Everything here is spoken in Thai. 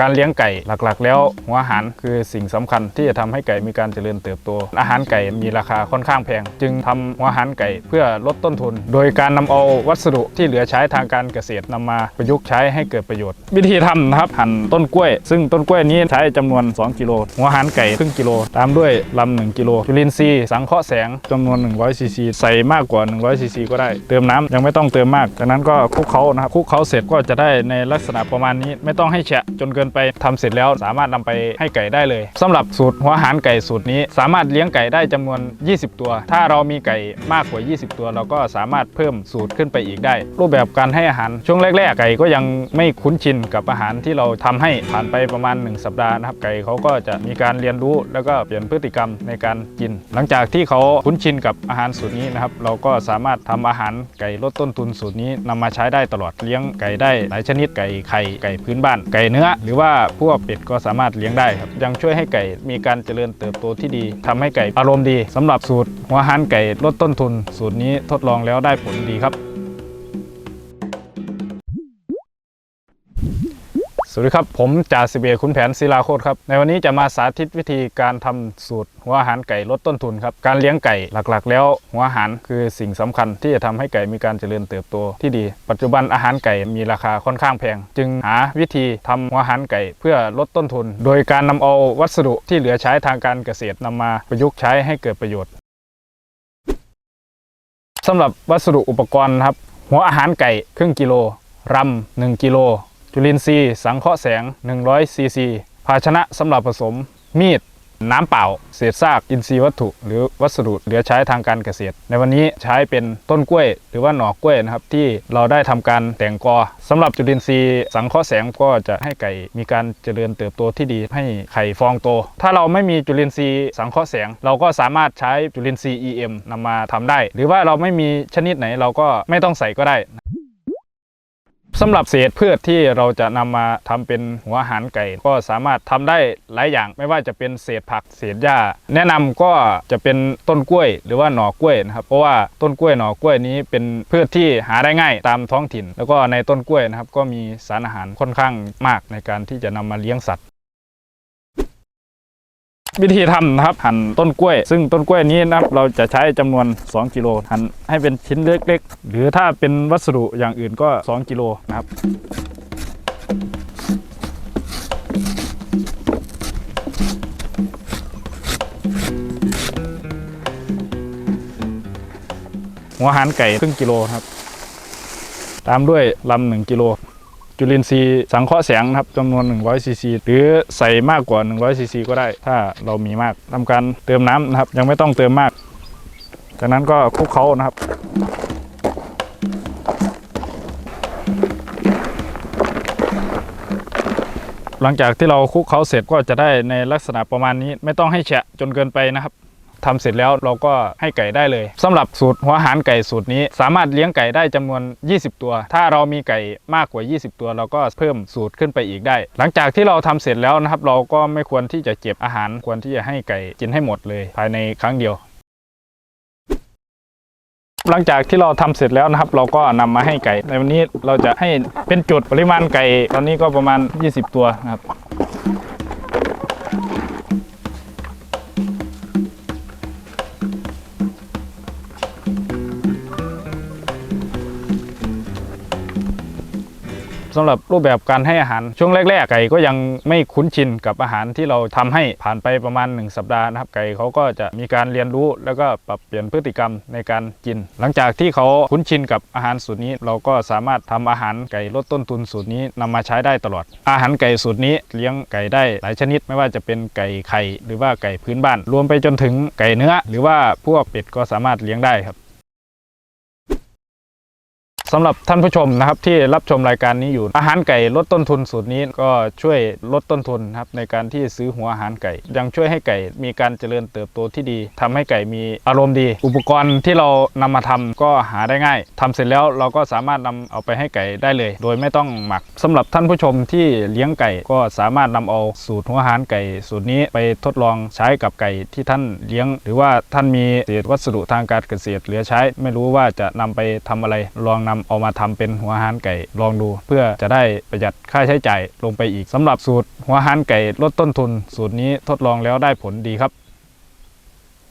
การเลี้ยงไก่หลักๆ แล้วหัวอาหารคือสิ่งสำคัญที่จะทำให้ไก่มีการเจริญเติบโต อาหารไก่มีราคาค่อนข้างแพง จึงทำหัวอาหารไก่เพื่อลดต้นทุน โดยการนำเอาวัสดุที่เหลือใช้ทางการเกษตรนำมาประยุกต์ใช้ให้เกิดประโยชน์ วิธีทำนะครับหั่นต้นกล้วย ซึ่งต้นกล้วยนี้ใช้จำนวน 2 กิโลหัวอาหารไก่ครึ่งกิโล ตามด้วยลำ1กิโลจุลินทรีย์สังเคราะห์แสงจำนวน100ซีซีใส่มากกว่า100ซีซีก็ได้เติมน้ำยังไม่ต้องเติมมากจากนั้นก็คลุกเคล้านะครับคลุกเคล้าเสร็จก็จะได้ในลักษณะประมาณนี้ไม่ต้องให้แฉะจนเกินไปทำเสร็จแล้วสามารถนำไปให้ไก่ได้เลยสำหรับสูตรหัวอาหารไก่สูตรนี้ สามารถเลี้ยงไก่ได้จำนวน 20 ตัว ถ้าเรามีไก่มากกว่า 20 ตัว เราก็สามารถเพิ่มสูตรขึ้นไปอีกได้ รูปแบบการให้อาหารช่วงแรกๆไก่ก็ยังไม่คุ้นชินกับอาหารที่เราทำให้ผ่านไปประมาณ 1 สัปดาห์นะครับไก่เขาก็จะมีการเรียนรู้แล้วก็เปลี่ยนพฤติกรรมในการกิน หลังจากที่เขาคุ้นชินกับอาหารสูตรนี้นะครับเราก็สามารถทำอาหารไก่ลดต้นทุนสูตรนี้นำมาใช้ได้ตลอดเลี้ยงไก่ได้หลายชนิดไก่ไข่ไก่พื้นบ้านไก่เนื้อหรือว่าพวกเป็ดก็สามารถเลี้ยงได้ครับยังช่วยให้ไก่มีการเจริญเติบโตที่ดีทำให้ไก่อารมณ์ดีสำหรับสูตรหัวหันไก่ลดต้นทุน สูตรนี้ทดลองแล้วได้ผลดีครับ สวัสดีครับ ผมจ่าสิบเอกคุณแผนศิลาโคตรครับ ในวันนี้จะมาสาธิตวิธีการทำสูตรหัวอาหารไก่ลดต้นทุนครับ การเลี้ยงไก่หลักๆ แล้วหัวอาหารคือสิ่งสำคัญที่จะทำให้ไก่มีการเจริญเติบโตที่ดี ปัจจุบันอาหารไก่มีราคาค่อนข้างแพง จึงหาวิธีทำหัวอาหารไก่เพื่อลดต้นทุน โดยการนำเอาวัสดุที่เหลือใช้ทางการเกษตรนำมาประยุกต์ใช้ให้เกิดประโยชน์สำหรับวัสดุอุปกรณ์ครับหัวอาหารไก่ครึ่งกิโลรำ1กิโล จุลินทรีย์ สังเคราะห์แสง 100 ซีซี ภาชนะสำหรับผสม มีด น้ำเปล่า เศษซากอินทรีย์วัตถุ หรือวัสดุเหลือใช้ทางการเกษตร ในวันนี้ใช้เป็นต้นกล้วย หรือว่าหน่อกล้วยนะครับ ที่เราได้ทำการแต่งกอสำหรับจุลินทรีย์สังเคราะห์แสงก็จะให้ไก่มีการเจริญเติบโตที่ดีให้ไข่ฟองโต ถ้าเราไม่มีจุลินทรีย์สังเคราะห์แสง เราก็สามารถใช้จุลินทรีย์ EM นำมาทำได้ หรือว่าเราไม่มีชนิดไหนเราก็ไม่ต้องใส่ก็ได้ สำหรับเศษพืชที่เราจะนำมาทำเป็นหัวอาหารไก่ ก็สามารถทำได้หลายอย่างไม่ว่าจะเป็นเศษผักเศษหญ้า แนะนำก็จะเป็นต้นกล้วยหรือว่าหน่อกล้วยนะครับเพราะว่าต้นกล้วยหน่อกล้วยนี้เป็นพืชที่หาได้ง่ายตามท้องถิ่น แล้วก็ในต้นกล้วยนะครับก็มีสารอาหารค่อนข้างมากในการที่จะนำมาเลี้ยงสัตว์ วิธีทำนะครับหั่นต้นกล้วย ซึ่งต้นกล้วยนี้นะครับเราจะใช้จำนวน 2 กิโลหั่นให้เป็นชิ้นเล็กๆ หรือถ้าเป็นวัสดุอย่างอื่นก็ 2 กิโลนะครับหัวหารไก่ครึ่งกิโลครับ ตามด้วยลำหนึ่งกิโล จุลินทรีย์สังเคราะห์แสงนะครับจำนวน 100ซีซีหรือใส่มากกว่า 100ซีซีก็ได้ ถ้าเรามีมากทำการเติมน้ำนะครับ ยังไม่ต้องเติมมาก จากนั้นก็คลุกเคล้านะครับหลังจากที่เราคลุกเคล้าเสร็จก็จะได้ในลักษณะประมาณนี้ ไม่ต้องให้แฉะจนเกินไปนะครับ ทำเสร็จแล้วเราก็ให้ไก่ได้เลยสำหรับสูตรหัวอาหารไก่สูตรนี้ สามารถเลี้ยงไก่ได้จำนวน 20 ตัว ถ้าเรามีไก่มากกว่า 20 ตัว เราก็เพิ่มสูตรขึ้นไปอีกได้ หลังจากที่เราทำเสร็จแล้วนะครับ เราก็ไม่ควรที่จะเก็บอาหารควรที่จะให้ไก่กินให้หมดเลย ภายในครั้งเดียวหลังจากที่เราทำเสร็จแล้วนะครับ เราก็นำมาให้ไก่ในวันนี้เราจะให้เป็นจุดปริมาณไก่ ตอนนี้ก็ประมาณ 20 ตัวนะครับ สำหรับรูปแบบการให้อาหารช่วงแรก ๆ ไก่ก็ยังไม่คุ้นชินกับอาหารที่เราทำให้ผ่านไปประมาณ 1 สัปดาห์นะครับไก่เขาก็จะมีการเรียนรู้แล้วก็ปรับเปลี่ยนพฤติกรรมในการกิน หลังจากที่เขาคุ้นชินกับอาหารสูตรนี้ เราก็สามารถทำอาหารไก่ลดต้นทุนสูตรนี้นำมาใช้ได้ตลอด อาหารไก่สูตรนี้เลี้ยงไก่ได้หลายชนิดไม่ว่าจะเป็นไก่ไข่หรือว่าไก่พื้นบ้าน รวมไปจนถึงไก่เนื้อ หรือว่าพวกเป็ดก็สามารถเลี้ยงได้ครับ สำหรับท่านผู้ชมนะครับที่รับชมรายการนี้อยู่ อาหารไก่ลดต้นทุนสูตรนี้ก็ช่วยลดต้นทุนครับในการที่ซื้อหัวอาหารไก่ ยังช่วยให้ไก่มีการเจริญเติบโตที่ดีทำให้ไก่มีอารมณ์ดี อุปกรณ์ที่เรานำมาทำก็หาได้ง่ายทำเสร็จแล้วเราก็สามารถนำเอาไปให้ไก่ได้เลย โดยไม่ต้องหมักสำหรับท่านผู้ชมที่เลี้ยงไก่ก็สามารถนำเอาสูตรหัวอาหารไก่สูตรนี้ไปทดลองใช้กับไก่ที่ท่านเลี้ยง หรือว่าท่านมีเศษวัสดุทางการเกษตรเหลือใช้ ไม่รู้ว่าจะนำไปทำอะไรลองนำำเอามาทำเป็นหัวหานไก่ลองดู เพื่อจะได้ประหยัดค่าใช้จ่ายลงไปอีกสำหรับสูตรหัวหานไก่ลดต้นทุน สูตรนี้ทดลองแล้วได้ผลดีครับ